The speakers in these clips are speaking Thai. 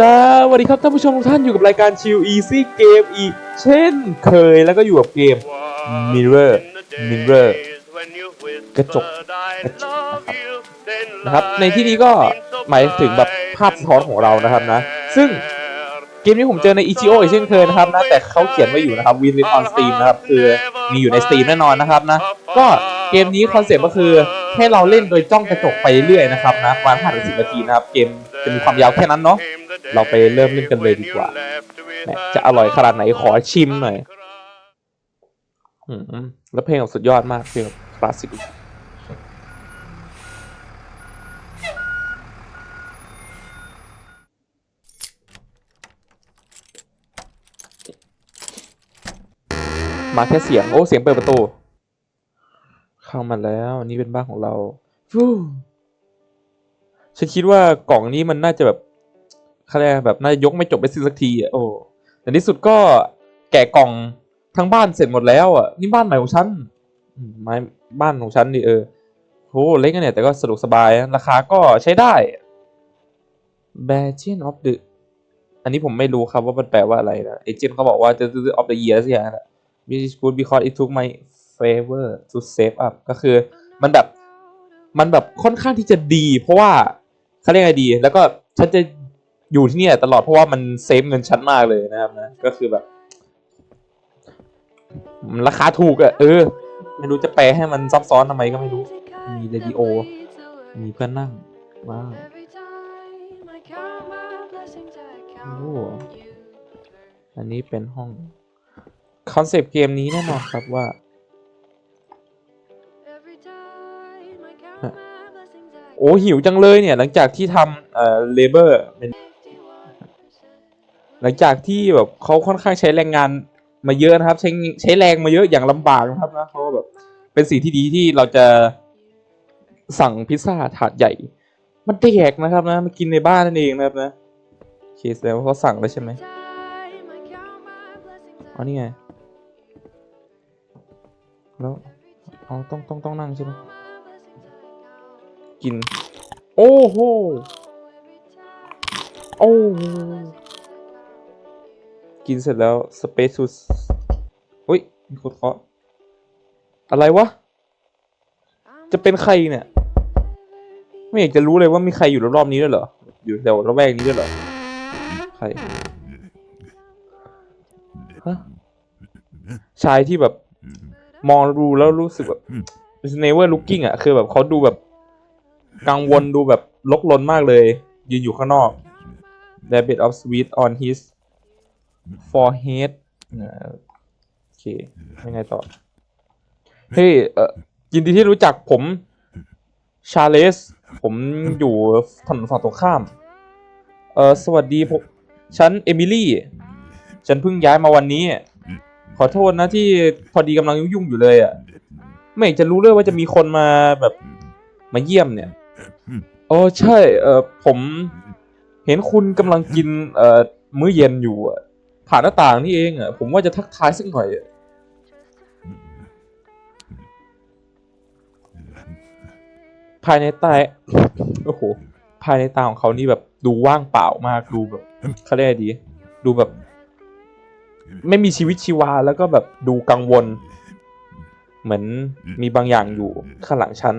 สวัสดีครับท่านผู้ชมทุกท่านอยู่กับรายการชิว Easy Game อีก เช่นเคยแล้วก็อยู่กับเกม Mirror Mirror กระจกกระจกนะครับ ในที่นี้ก็หมายถึงแบบภาพสะท้อนของเรานะครับนะ ซึ่งเกมนี้ผมเจอใน Ichio อีกเช่นเคยนะครับนะ แต่เขาเขียนไว้อยู่นะครับ Win Win on Steam นะครับ คือมีอยู่ใน Steam แน่นอนนะครับนะ ก็เกมนี้คอนเซ็ปต์ก็คือให้เราเล่นโดยจ้องกระจกไปเรื่อยนะครับนะประมาณ5ถึง10นาทีนะครับ เกมจะมีความยาวแค่นั้นเนาะ เราไปเริ่มเล่นกันเลยดีกว่าแหมจะอร่อยขนาดไหนขอชิมหน่อยอืมแล้วเพลงสุดยอดมากเพลงบบคลาสสิกมาแค่เสียง โอ้ เสียงเปิดประตู เข้ามาแล้วนี่เป็นบ้านของเราฟูฉันคิดว่ากล่องนี้มันน่าจะแบบ เขาเรียกอะไรแบบน่าจะยกไม่จบไปสิ้นสักทีอะโอ้แต่ในที่สุดก็แกะกล่องทั้งบ้านเสร็จหมดแล้วอะนี่บ้านใหม่ของฉันอืมไม้บ้านของฉันนี่เออโหเล็กอะเนี่ยแต่ก็สะดวกสบายนะราคาก็ใช้ได้ b a g e n of the อันนี้ผมไม่รู้ครับว่ามันแปลว่าอะไรนะเอเจนต์เขาบอกว่า the the of the year สักอย่างนะ which is good because it took my favor to save up ก็คือมันแบบมันแบบค่อนข้างที่จะดี เพราะว่าเขาเรียกไงดี แล้วก็ฉันจะ อยู่ที่เนี่ยตลอดเพราะว่ามันเซฟเงินฉันมากเลยนะครับนะก็คือแบบมันราคาถูกอะเออ ไม่รู้จะแปลให้มันซับซ้อนทำไมก็ไม่รู้ มีเรดิโอ มีเพื่อนนั่ง ว้าวโอ้อันนี้เป็นห้อง คอนเซปต์เกมนี้แน่นอนครับว่า โอ้หิวจังเลยเนี่ย หลังจากที่ทำเอ่อเลเบอร์เป็น หลังจากที่แบบเขาค่อนข้างใช้แรงงานมาเยอะนะครับ ใช้ใช้แรงมาเยอะอย่างลำบากนะครับนะเขาแบบเป็นสิ่งที่ดีที่เราจะสั่งพิซซ่าถาดใหญ่ มันแดกนะครับนะมากินในบ้านนั่นเองนะครับนะโอเคแสดงว่าเขาสั่งแล้วใช่ไหมอ๋อนี่ไงแล้วเอาต้องต้องต้องนั่งใช่ไหมกิน โอ้โห โอ้ กินเสร็จแล้วสเปซซูสอุ้ยมีคนเคาะอะไรวะ จะเป็นใครเนี่ย ไม่อยากจะรู้เลยว่ามีใครอยู่รอบๆนี้ด้วยเหรอ อยู่แถวระแวกนี้ด้วยเหรอ ใครฮะชายที่แบบมองดูแล้วรู้สึกแบบ never looking อะ คือแบบเขาดูแบบกังวลดูแบบลกลนมากเลย ยืนอยู่ข้างนอก There bit of sweet on his forehead อ่าโอเคยังไงต่อ เฮ้ยเอ่อยินดีที่รู้จักผมชาเลส ผมอยู่ถนนฝั่งตรงข้าม เออสวัสดีผมฉันเอมิลี่ ฉันเพิ่งย้ายมาวันนี้ ขอโทษนะที่พอดีกำลังยุ่งๆอยู่เลยอะ ไม่อยากจะรู้เลยว่าจะมีคนมาแบบมาเยี่ยมเนี่ยโอ้ใช่ เออผมเห็นคุณกำลังกินเอ่อมื้อเย็นอยู่อะ ผ่านหน้าต่างนี่เองอะผมว่าจะทักทายสักหน่อยอะภายในต้โอ้โหภายในตาของเขานี่แบบดูว่างเปล่ามากดูแบบเขาเรียกดี ดูแบบ ไม่มีชีวิตชีวาแล้วก็แบบดูกังวล เหมือนมีบางอย่างอยู่ข้างหลังฉัน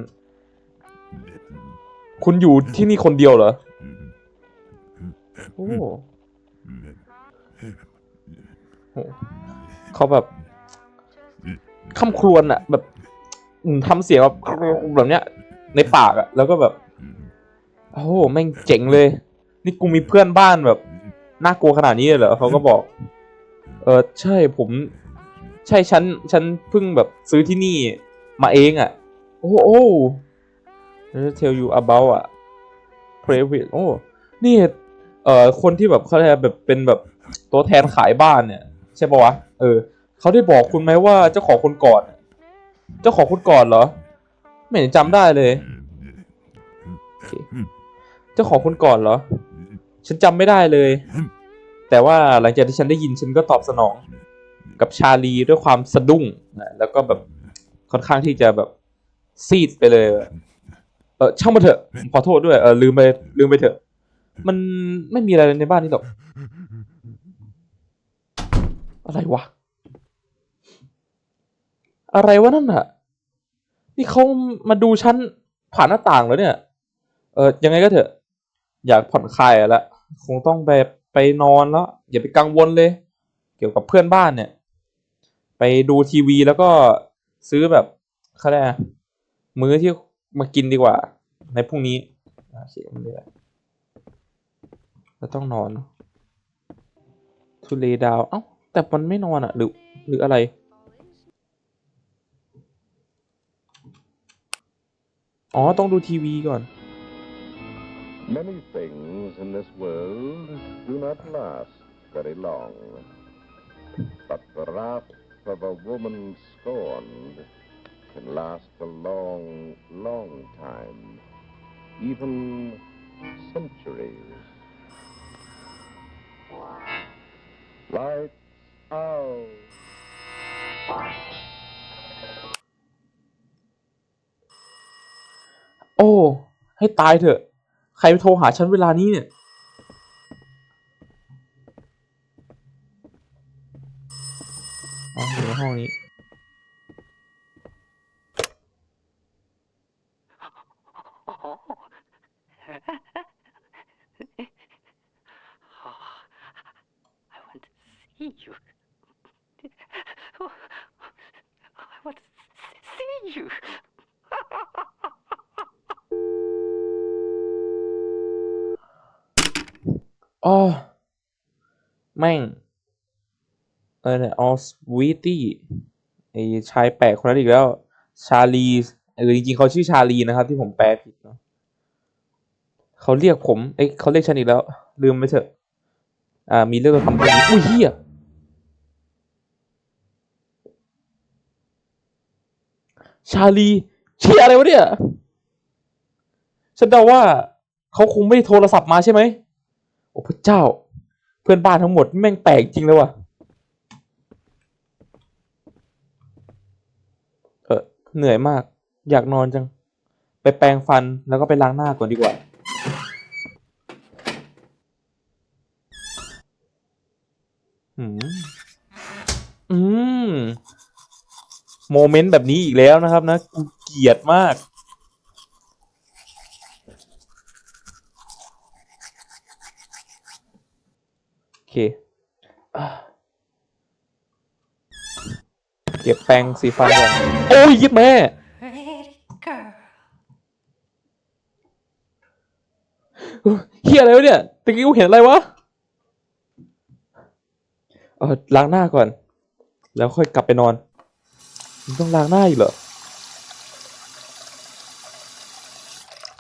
คุณอยู่ที่นี่คนเดียวเหรอโอ้ เขาแบบคำครวญอะแบบทำเสียงแบบแบบเนี้ย ในปากอะแล้วก็แบบ โอ้โหแม่งเจ๋งเลย นี่กูมีเพื่อนบ้านแบบน่ากลัวขนาดนี้เลยเหรอเขาก็บอก เออใช่ผม ใช่ฉันฉันเพิ่งแบบซื้อที่นี่มาเองอะ่ะ โอ้โอ้ tell you about อะ private โอ้ นี่ เอ่อ คนที่แบบเขาแบบเป็นแบบตัวแทนขายบ้านเนี่ย ช่ปะวะเออเขาได้บอกคุณไหมว่าเจ้าของคนก่อน เจ้าของคนก่อนเหรอ ไม่เห็นจำได้เลย เจ้าของคนก่อนเหรอ ฉันจำไม่ได้เลย แต่ว่าหลังจากที่ฉันได้ยินฉันก็ตอบสนอง กับชาลีด้วยความสะดุ้งนะแล้วก็แบบค่อนข้างที่จะแบบซีดไปเลย เออช่างมาเถอะขอโทษด้วยเออลืมไปลืมไปเถอะ มันไม่มีอะไรในบ้านนี้หรอก อะไรวะ อะไรวะนั่นน่ะนี่เขามาดูฉันผ่านหน้าต่างแล้วเนี่ย เออยังไงก็เถอะ อยากผ่อนคลายละคงต้องไปไปนอนแล้ว อย่าไปกังวลเลย เกี่ยวกับเพื่อนบ้านเนี่ย ไปดูทีวีแล้วก็ซื้อแบบเขาเรียกมื้อที่มากินดีกว่า ในพรุ่งนี้โอเคไม่เป็นไรเราต้องนอน ทุเลดาว เอ้า แต่มันไม่นอนอะหรือหรืออะไร อ๋อ ต้องดูทีวีก่อน Many things in this world do not last very long. But the wrath of a woman scorned can last a long, long time, even centuries. Light โอ้ให้ตายเถอะ ใครไปโทรหาฉันเวลานี้เนี่ย อ๋ออยู่ในห้องนี้ Oh, I want to see you. Oh, I want to see you. อ๋อแม่ง เออเนี่ยออสวีตี้ไอชายแปลกคนนั้นอีกแล้ว ชาลีเออจริงๆเขาชื่อชาลีนะครับ ที่ผมแปลผิดเนาะเขาเรียกผม เอ้ยเขาเรียกฉันอีกแล้ว ลืมไปเถอะ อ่า มีเรื่องทำพวกนี้อุ้ยเฮียชาลีเชี่ยอะไรวะเนี่ย ฉันเดาว่าเขาคงไม่ได้โทรศัพท์มาใช่ไหม โอ้พระเจ้า เพื่อนบ้านทั้งหมดแม่งแปลกจริงเลยว่ะเออเหนื่อยมาก อยากนอนจัง ไปแปรงฟันแล้วก็ไปล้างหน้าก่อนดีกว่า อืม อืม โมเมนต์แบบนี้อีกแล้วนะครับนะ กูเกลียดมาก เคเก็บแปรงสีฟันก่อน โอ้ยยิบแม่ เฮียอะไรวะเนี่ยตะกี้กูเห็นอะไรวะเออล้างหน้าก่อน แล้วค่อยกลับไปนอนมึงต้องล้างหน้าอีกเหรอ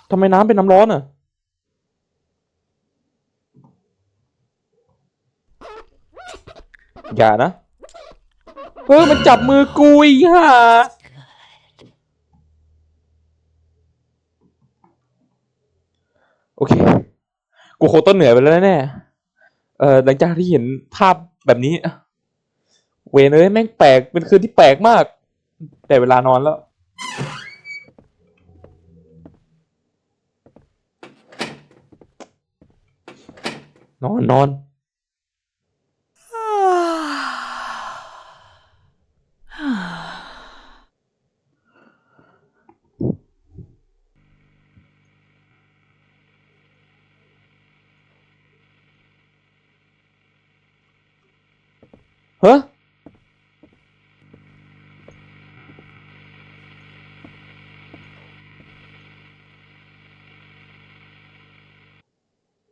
ทำไมน้ำเป็นน้ำร้อนอะ อย่านะเฮ้ยมันจับมือกูอีกห่าโอเค กูโคตรต้นเหนื่อยไปแล้วแน่เออหลังจากที่เห็นภาพแบบนี้ เวเอ้ยแม่งแปลกเป็นคืนที่แปลกมาก แต่เวลานอนแล้วนอนนอน ฮะ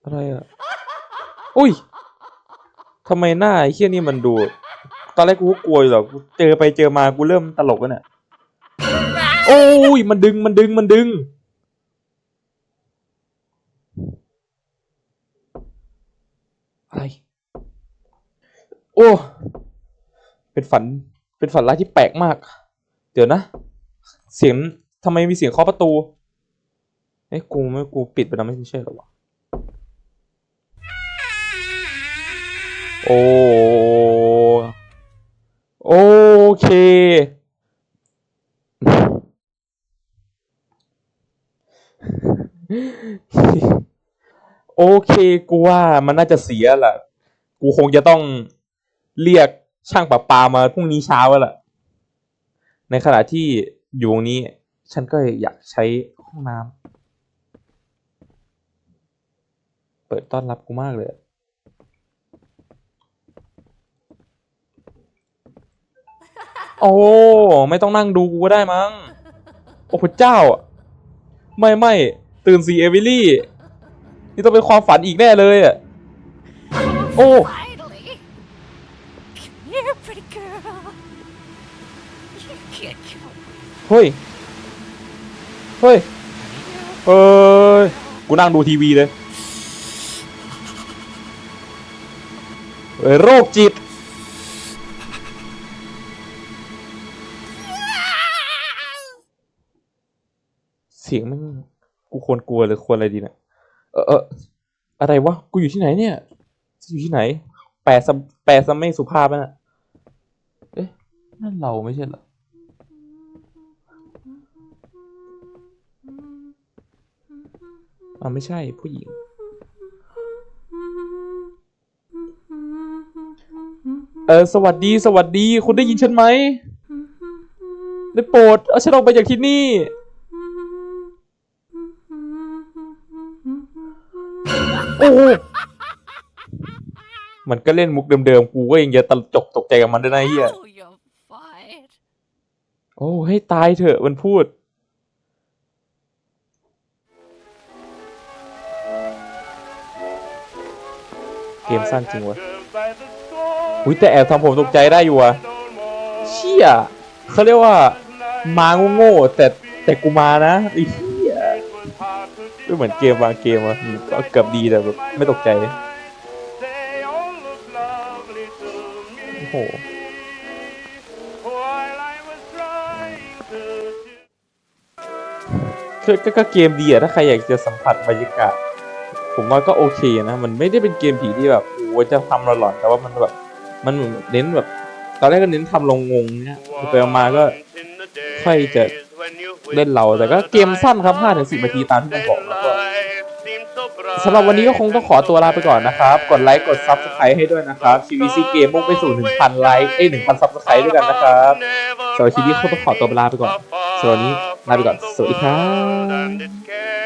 อะไรอะอุ้ยทำไมหน้าไอ้เฮี้ยนี่มันดู ตอนแรกกูก็กลัวอยู่หรอกกูเจอไปเจอมากูเริ่มตลกแล้วเนี่ยโอ้ยมันดึงมันดึงมันดึง อะไร โอ้ เป็นฝันเป็นฝันร้ายที่แปลกมาก เดี๋ยวนะ เสียงทำไมมีเสียงเคาะประตูเอ้ยกูไม่กูปิดไปแล้วไม่ใช่เหรอวะ โอโอเค โอเค กูว่ามันน่าจะเสียแหละกูคงจะต้องเรียกช่างประปามาพรุ่งนี้เช้าแล้วล่ะ ในขณะที่อยู่ตรงนี้ ฉันก็อยากใช้ห้องน้ำเปิดต้อนรับกูมากเลยอะ โอ้ไม่ต้องนั่งดูกูก็ได้มั้ง โอ้พระเจ้าอะไม่ไม่ตื่นสิเอวิลี่ นี่ต้องเป็นความฝันอีกแน่เลยอะ โอ้ เฮ้ย เฮ้ยเฮ้ย กูนั่งดูทีวีเลยเฮ้ยโรคจิต สียงมันกูควรกลัวหรือควรอะไรดีเนะเออเอออะไรวะกูอยู่ที่ไหนเนี่ยอยู่ที่ไหน แปลซแปลซไม่สุภาพนะเอ๊ะนั่นเราไม่ใช่เหรออ่าไม่ใช่ผู้หญิง เออ สวัสดีสวัสดี คุณได้ยินฉันไหมได้โปรดเอาฉันออกไปจากที่นี่ โอ้โหมันก็เล่นมุกเดิมๆ กูก็ยังจะตลกตกใจกับมันด้วยนะไอ้เฮีย Oh, you're fine. โอ้ให้ตายเถอะมันพูด เกมสั้นจริงวะอุ้ยแต่แอบทำผมตกใจได้อยู่วะเชี่ยเขาเรียกว่า มาโง่ๆแต่แต่กูมานะไอ้เหี้ย ไม่เหมือนเกมบางเกมอะก็เกือบดีแต่แบบไม่ตกใจ โอ้โห คือก็ก็เกมดีอะถ้าใครอยากจะสัมผัสบรรยากาศ ผมว่าก็โอเคนะ มันไม่ได้เป็นเกมผีที่แบบโอ้จะทำหลอนแต่ว่ามันแบบ มันเน้นแบบ ตอนแรกก็เน้นทำเรางงเนี่ยไปๆมาก็ค่อยจะเล่นเราแต่ก็เกมสั้นครับ5-10นาทีตามที่ผมบอก สำหรับวันนี้ก็คงต้องขอตัวลาไปก่อนนะครับ กดไลค์กดซับสไครต์ให้ด้วยนะครับ CVC เกมมุ่งไปสู่ 1,000 ไลค์เอ้ย1,000ซับสไครต์ด้วยกันนะครับสำหรับคลิปนี้คงต้องขอตัวลาไปก่อนสำหรับวันนี้ลาไปก่อน สวัสดีครับ